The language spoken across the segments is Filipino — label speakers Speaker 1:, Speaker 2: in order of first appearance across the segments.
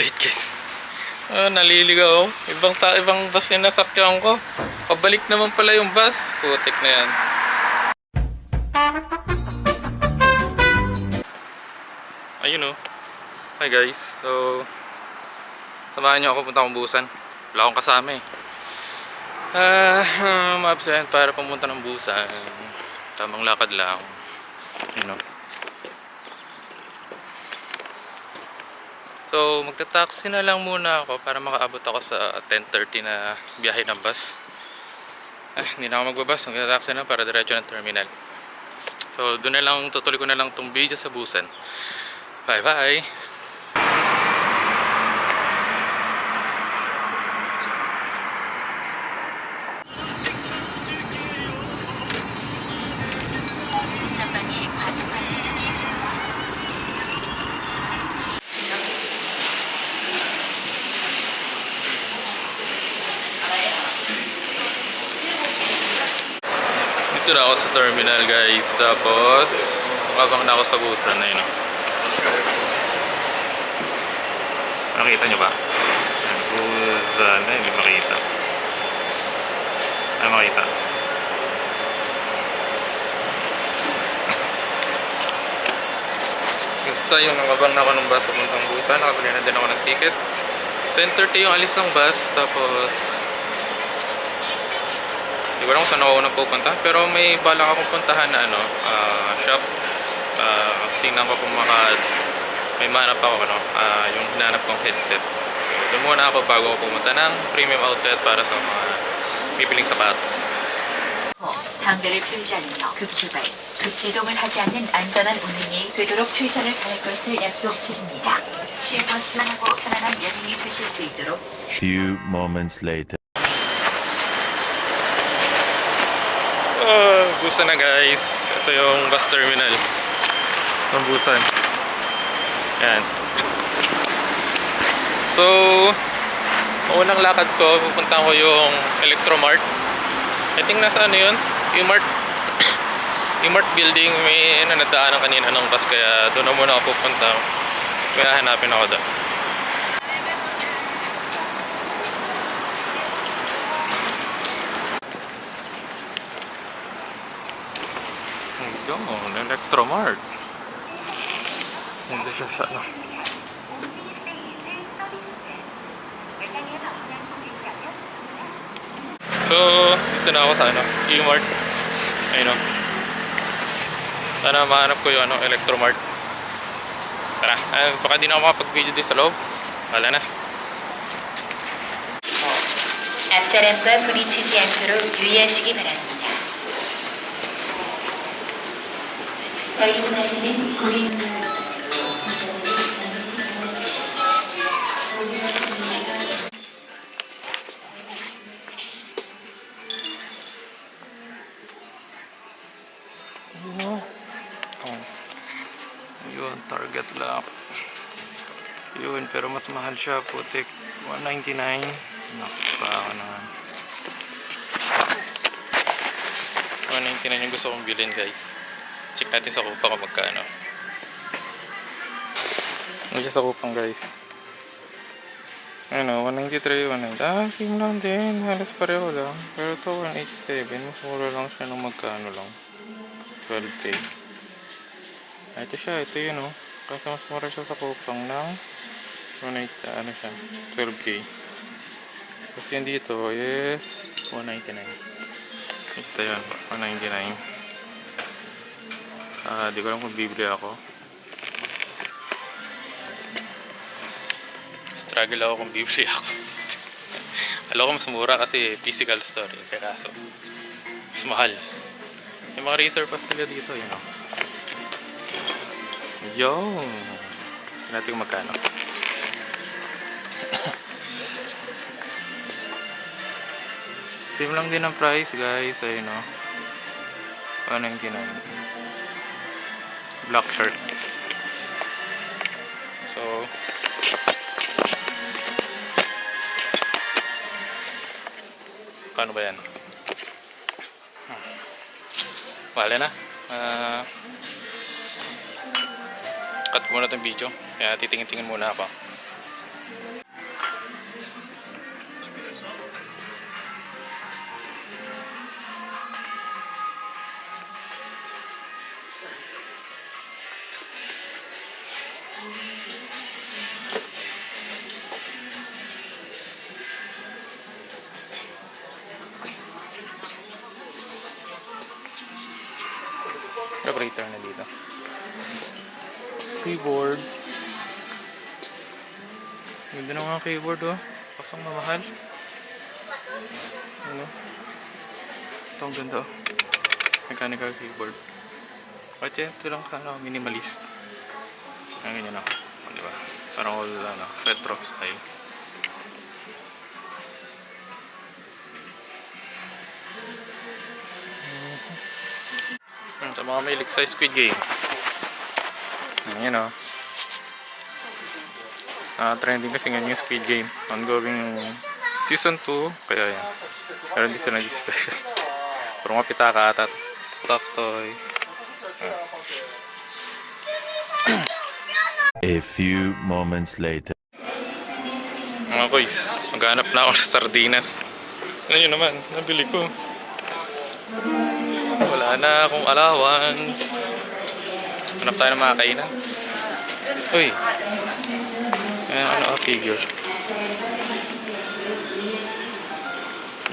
Speaker 1: update guys. Ah, naliligaw. Ibang ta ibang bus yung nasakyan ko. Pabalik naman pala yung bus. Putik na yan. Ayun oh. Hi guys. So, samahan niyo ako punta akong busan. Wala akong kasama eh. Ah, uh, ma-absent para pumunta ng busan. Tamang lakad lang. You know. So, magta-taxi na lang muna ako para makaabot ako sa 10.30 na biyahe ng bus. Ah, hindi na ako magbabas. Magta-taxi na para diretso ng terminal. So, doon na lang, tutuloy ko na lang itong video sa busan. Bye-bye!
Speaker 2: 전
Speaker 1: Dito na ako sa terminal guys. Tapos, makabang na ako sa busan na yun. oh. Nakita nyo ba? Busan na, hindi makita. Ay, makita. Basta yung nakabang na ako ng bus papuntang busan. Nakabili na din ako ng ticket. 10.30 yung alis ng bus. Tapos, hindi ko alam kung saan ako unang pupunta. Pero may balak akong puntahan na ano, ah, shop. Ah, tingnan ko kung maka... May manap ako, ano, ah, yung hinanap kong headset. So, doon muna ako bago ako pumunta ng premium outlet para sa mga bibiling sapatos.
Speaker 2: 호, 담배를 피우지 않으며 급출발, 급제동을 하지 않는 안전한 운행이 되도록 최선을 다할 것을 약속드립니다. 쉴벗스하고 편안한 여행이 되실 수 있도록
Speaker 3: Few moments later.
Speaker 1: Ah, Busan na guys. Ito yung bus terminal ng Busan. Yan. So, unang lakad ko, pupunta ko yung Electromart. I think nasa ano yun? Umart Umart building. May ano, nadaanan kanina ng bus kaya doon na muna ako pupunta. Kaya hanapin ako doon. Yun, Electromart. Hindi siya sa ano. So, dito na ako sa ano, E-Mart. Ayun o. Sana mahanap ko yung ano, Electromart. Tara, ay, baka di na ako makapag-video din sa loob. Wala na.
Speaker 2: 앞사람과 부딪히지 않도록 유의하시기 바랍니다. kayo na din green.
Speaker 1: Yun, target lock. Yun, pero mas mahal siya. Putik, 199. Nakapaka naman. 199 yung gusto kong bilhin guys. Check natin sa kupang kung magkano. Ano siya sa kupang, guys? Ano, 193, 190. Ah, same lang din. Halos pareho lang. Pero to 187. Mas mura lang siya nung magkano lang. 12k. Ah, ito siya, ito yun oh. Kasi mas mura siya sa kupang ng 180, ano siya, 12k. Tapos yun dito is 199. Isa yun, 199. Ah, di ko alam kung bibili ako. Struggle ako kung bibili ako. Alam ko mas mura kasi physical store. eh. Kaso, mas mahal. Yung mga razor pass nila dito, yun o. Yung. Tignan natin kung magkano. Same lang din ang price, guys. Ayun o. 199. Black shirt. So, Paano ba yan? Wala na. Ah, cut muna itong video. Kaya titingin-tingin muna ako. filter na dito. Keyboard. Ganda na mga keyboard oh. Pasang mamahal. Ano? Ito ang ganda oh. Mechanical keyboard. Kahit yan, ito lang ano, minimalist. Ang ganyan oh. O, diba? Parang all ano, retro style. Sa mga mahilig sa Squid Game. Ayan o. Ah, trending kasi ngayon yung Squid Game. Ongoing season 2. Kaya yan. Pero hindi sila special. Pero mga pitaka ata. Stuff toy.
Speaker 3: A few moments later.
Speaker 1: Mga boys, maghanap na ako sa sardinas. Ano yun naman, nabili ko. Wala akong allowance. Hanap tayo ng mga kainan. Uy. Ayan, ano ang figure?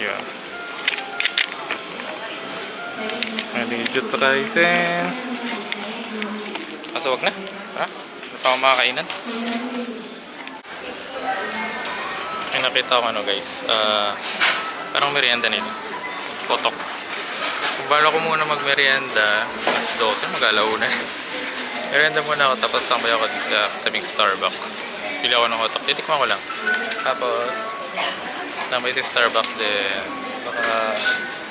Speaker 1: Yeah. Ano yung Jutsu Kaisen? Kaso wag na. Tara. Hanap ako mga kainan. May nakita ko ano guys, ah parang merienda nila. Potok. Bala ko muna magmerienda, alas 12, mag-alauna. merienda muna ako, tapos sambay ako dito sa tabing Starbucks. Pili ako ng hotok, titikman ko lang. Tapos, sambay sa Starbucks din. Baka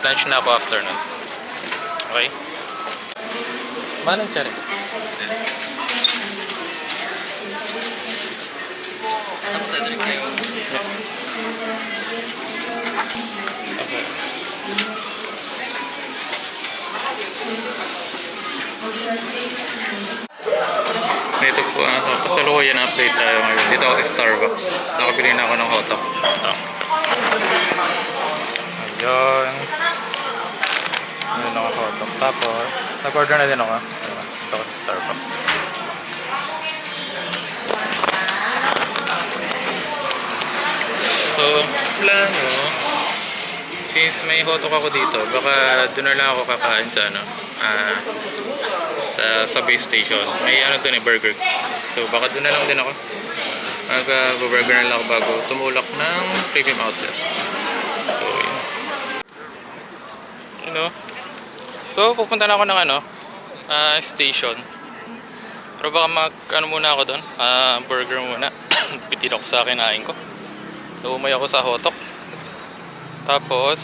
Speaker 1: lunch na ako after nun. Okay? Manong tsari? I'm sorry. Ito po ako. Kasalukuyan update tayo ngayon. Dito ako sa Starbucks. Nakabili na ako ng hotdog. Ito. Ayun. Ayun ako hotdog. Tapos, nag-order na din ako. Ayun. Dito ako sa Starbucks. So, plano, since may hotdog ako dito, baka doon na lang ako kakain sa ano, ah, sa subway station. May ano doon eh, burger. So, baka doon na lang din ako. Mag-burger na lang ako bago tumulak ng premium outlet. So, yun. You know? So, pupunta na ako ng ano, ah, station. Pero baka mag, ano muna ako doon, ah, burger muna. Pitin ako sa kinain ko. Lumay ako sa hotok. Tapos,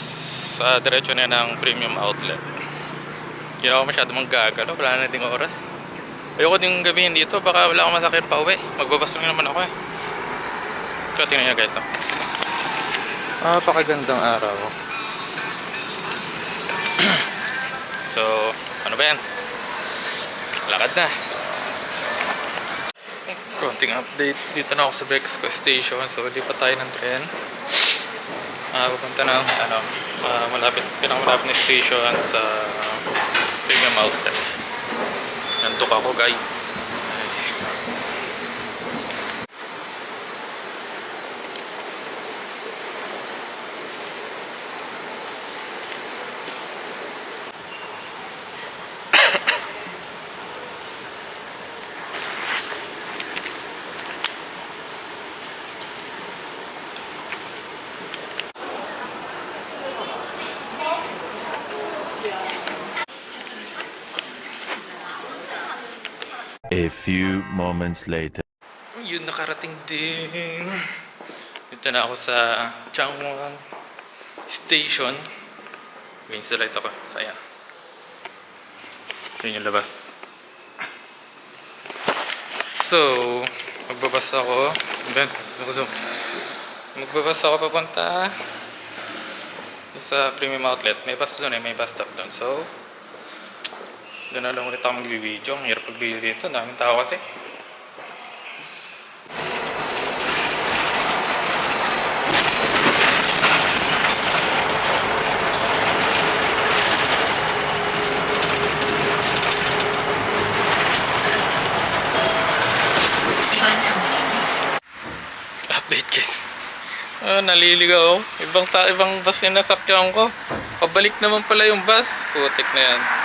Speaker 1: sa diretso na ng premium outlet. Hindi ako masyado manggagalaw. Wala na ding oras. Ayoko ding gabihin dito. Baka wala akong masakit pa uwi. Magbabas lang naman ako eh. So, tingnan nyo guys. Oh. Ah, pakagandang araw. so, ano ba yan? Lakad na. Konting update. Dito na ako sa Bexco Station. So, lipat tayo ng tren. Ah, pupunta na ano, ah, malapit, pinakamalapit na station sa Premium Outlet. Nantok ako guys. Ay.
Speaker 3: A few moments later.
Speaker 1: Yun, nakarating din. Dito na ako sa Changwon Station. Ngayon sa light ako. Saya. Yun yung labas. So, magbabas ako. Ben, zoom. Magbabas ako papunta sa premium outlet. May bus doon eh, may bus stop doon. So, doon na lang ulit ako magbibideo. Ang hirap magbibideo dito. Daming tao kasi. Update guys. Oh, naliligaw. Ibang ta ibang bus yung nasakyan ko. Pabalik naman pala yung bus. Putik na yan.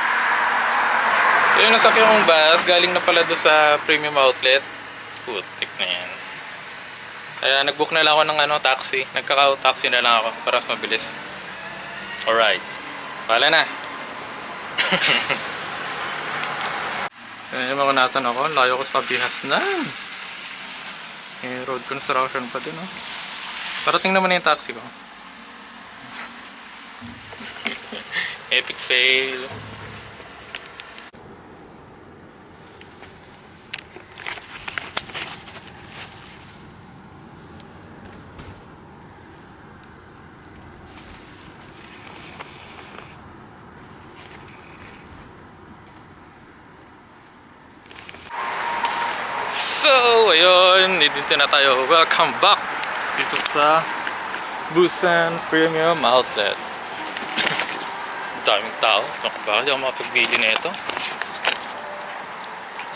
Speaker 1: Yung nasakyan kong bus, galing na pala doon sa premium outlet. Putik na yan. Kaya nag-book na lang ako ng ano, taxi. Nagkaka-taxi na lang ako para mabilis. Alright. Wala na. Kaya naman kung nasan ako, layo ko sa Bihasnan. Eh, road construction pa din, oh. Parating naman na yung taxi ko. Epic fail. So, dito na tayo. Welcome back dito sa Busan Premium Outlet. Daming tao. Naku, bakit ako makapag-video na ito?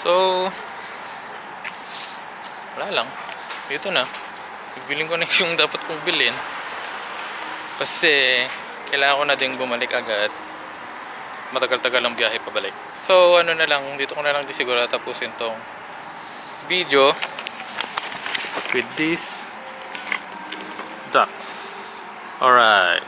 Speaker 1: So, wala lang. Dito na. Bibiling ko na yung dapat kong bilhin. Kasi, kailangan ko na ding bumalik agad. Matagal-tagal ang biyahe pabalik. So, ano na lang, dito ko na lang di siguro tapusin tong video with these ducks. Alright.